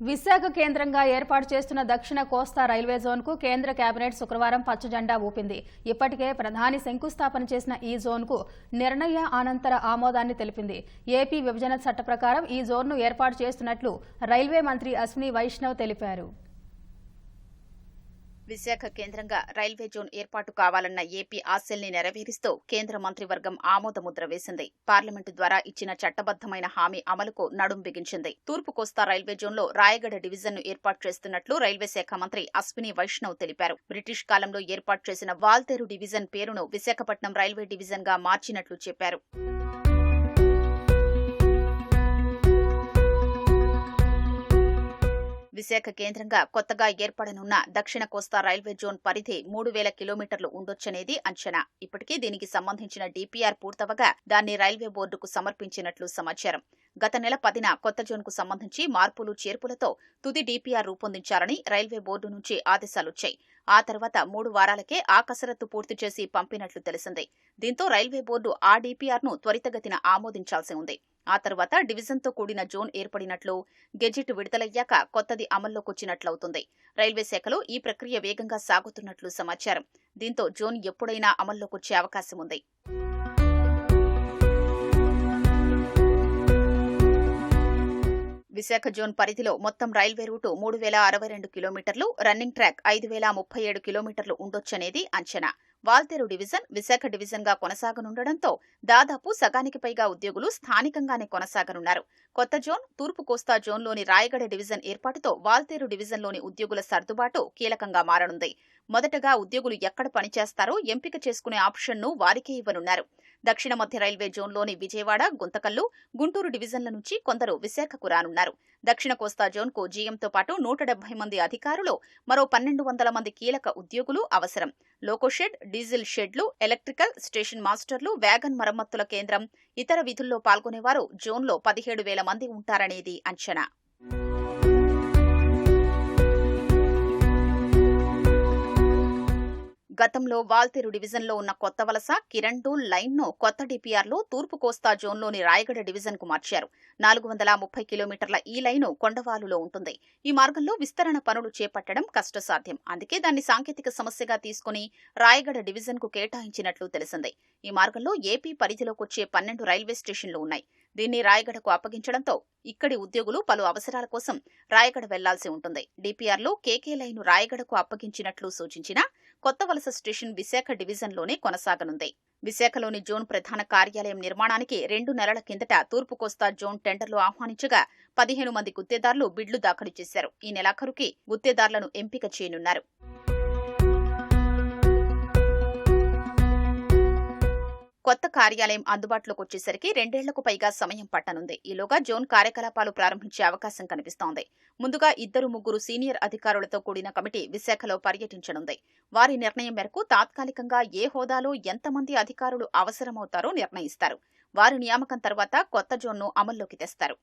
విశాఖ కేంద్రంగా ఏర్పాటు చేస్తున్న దక్షిణ కోస్తా రైల్వే జోన్కు కేంద్ర కేబినెట్ శుక్రవారం పచ్చజెండా ఊపింది. ఇప్పటికే ప్రధాని శంకుస్థాపన చేసిన ఈ జోన్కు నిర్ణయ అనంతర ఆమోదాన్ని తెలిపింది. ఏపీ విభజన చట్ట ప్రకారం ఈ జోన్ను ఏర్పాటు చేస్తున్నట్లు రైల్వే మంత్రి అశ్విని వైష్ణవ్ తెలిపారు. విశాఖ కేంద్రంగా రైల్వే జోన్ ఏర్పాటు కావాలన్న ఏపీ ఆశల్ని నెరవేరుస్తూ కేంద్ర మంత్రివర్గం ఆమోదముద్ర వేసింది. పార్లమెంటు ద్వారా ఇచ్చిన చట్టబద్దమైన హామీ అమలుకు నడుం బిగించింది. తూర్పు కోస్తా రైల్వే జోన్లో రాయగడ డివిజన్ను ఏర్పాటు చేస్తున్నట్లు రైల్వే శాఖ మంత్రి అశ్విని వైష్ణవ్ తెలిపారు. బ్రిటిష్ కాలంలో ఏర్పాటు చేసిన వాల్తేరు డివిజన్ పేరును విశాఖపట్నం రైల్వే డివిజన్గా మార్చినట్లు చెప్పారు. విశాఖ కేంద్రంగా కొత్తగా ఏర్పడనున్న దక్షిణ కోస్తా రైల్వే జోన్ పరిధి మూడు వేల కిలోమీటర్లు ఉండొచ్చనేది అంచనా. ఇప్పటికీ దీనికి సంబంధించిన డీపీఆర్ పూర్తవగా దాన్ని రైల్వే బోర్డుకు సమర్పించినట్లు సమాచారం. గత నెల పదిన కొత్త జోన్కు సంబంధించి మార్పులు చేర్పులతో తుది డీపీఆర్ రూపొందించాలని రైల్వే బోర్డు నుంచి ఆదేశాలొచ్చాయి. ఆ తర్వాత మూడు వారాలకే ఆ కసరత్తు పూర్తి చేసి పంపినట్లు తెలిసింది. దీంతో రైల్వే బోర్డు ఆ డీపీఆర్ను త్వరితగతిన ఆమోదించాల్సి ఉంది. ఆ తర్వాత డివిజన్తో కూడిన జోన్ ఏర్పడినట్లు గెజిట్ విడుదలయ్యాక కొత్తది అమల్లోకొచ్చినట్లవుతుంది. రైల్వే శాఖలో ఈ ప్రక్రియ వేగంగా సాగుతున్నట్లు సమాచారం. దీంతో జోన్ ఎప్పుడైనా అమల్లోకొచ్చే అవకాశం ఉంది విశాఖ జోన్ పరిధిలో మొత్తం రైల్వే రూటు మూడు వేల అరవై రెండు కిలోమీటర్లు రన్నింగ్ ట్రాక్ ఐదు వేల ముప్పై ఏడు కిలోమీటర్లు ఉండొచ్చనేది అంచనా. వాల్తేరు డివిజన్ విశాఖ డివిజన్గా కొనసాగనుండడంతో దాదాపు సగానికి పైగా ఉద్యోగులు స్థానికంగానే కొనసాగనున్నారు. కొత్త జోన్ తూర్పు కోస్తా జోన్లోని రాయగడ డివిజన్ ఏర్పాటుతో వాల్తేరు డివిజన్లోని ఉద్యోగుల సర్దుబాటు కీలకంగా మారనుంది. మొదటగా ఉద్యోగులు ఎక్కడ పనిచేస్తారో ఎంపిక చేసుకునే ఆప్షన్ను వారికే ఇవ్వనున్నారు. దక్షిణ మధ్య రైల్వే జోన్లోని విజయవాడ గుంతకల్లు గుంటూరు డివిజన్ల నుంచి కొందరు విశాఖకు రానున్నారు. దక్షిణ కోస్తా జోన్కు జీఎంతో పాటు నూట డెబ్బై మంది అధికారులు మరో పన్నెండు వందల మంది కీలక ఉద్యోగులు అవసరం. లోకోషెడ్ డీజిల్ షెడ్లు ఎలక్ట్రికల్ స్టేషన్ మాస్టర్లు వ్యాగన్ మరమ్మతుల కేంద్రం. ఇతర విధుల్లో పాల్గొనేవారు జోన్లో పదిహేడు వేల మంది ఉంటారనేది అంచనా. గతంలో వాల్తేరు డివిజన్లో ఉన్న కొత్త వలస కిరండూల్ లైన్ను కొత్త డిపిఆర్లో తూర్పు కోస్తా జోన్లోని రాయగడ డివిజన్కు మార్చారు. నాలుగు వందల ముప్పై కిలోమీటర్ల ఈ లైను కొండవాలులో ఉంటుంది. ఈ మార్గంలో విస్తరణ పనులు చేపట్టడం కష్టసాధ్యం. అందుకే దాన్ని సాంకేతిక సమస్యగా తీసుకుని రాయగడ డివిజన్కు కేటాయించినట్లు తెలిసింది. ఈ మార్గంలో ఏపీ పరిధిలోకొచ్చే పన్నెండు రైల్వే స్టేషన్లు ఉన్నాయి. దీన్ని రాయగడకు అప్పగించడంతో ఇక్కడి ఉద్యోగులు పలు అవసరాల కోసం రాయగడ వెళ్ళాల్సి ఉంటుంది. డిపిఆర్లో కేకే లైను రాయగడకు అప్పగించినట్లు సూచించినా కొత్త వలస స్టేషన్ విశాఖ డివిజన్లోనే కొనసాగనుంది. విశాఖలోని జోన్ ప్రధాన కార్యాలయం నిర్మాణానికి రెండు నెలల కిందట తూర్పు కోస్తా జోన్ టెండర్లు ఆహ్వానించగా పదిహేను మంది గుత్తేదారులు బిడ్లు దాఖలు చేశారు. ఈ నెలాఖరుకి గుత్తేదారులను ఎంపిక చేయనున్నారు. కొత్త కార్యాలయం అందుబాటులోకి వచ్చేసరికి రెండేళ్ళకు పైగా సమయం పట్టనుంది. ఈలోగా జోన్ కార్యకలాపాలు ప్రారంభించే అవకాశం కనిపిస్తోంది. ముందుగా ఇద్దరు ముగ్గురు సీనియర్ అధికారులతో కూడిన కమిటీ విశాఖలో పర్యటించనుంది. వారి నిర్ణయం మేరకు తాత్కాలికంగా ఏ హోదాలో ఎంతమంది అధికారులు అవసరమవుతారో నిర్ణయిస్తారు. వారి నియామకం తర్వాత కొత్త జోన్ను అమల్లోకి తెస్తారు.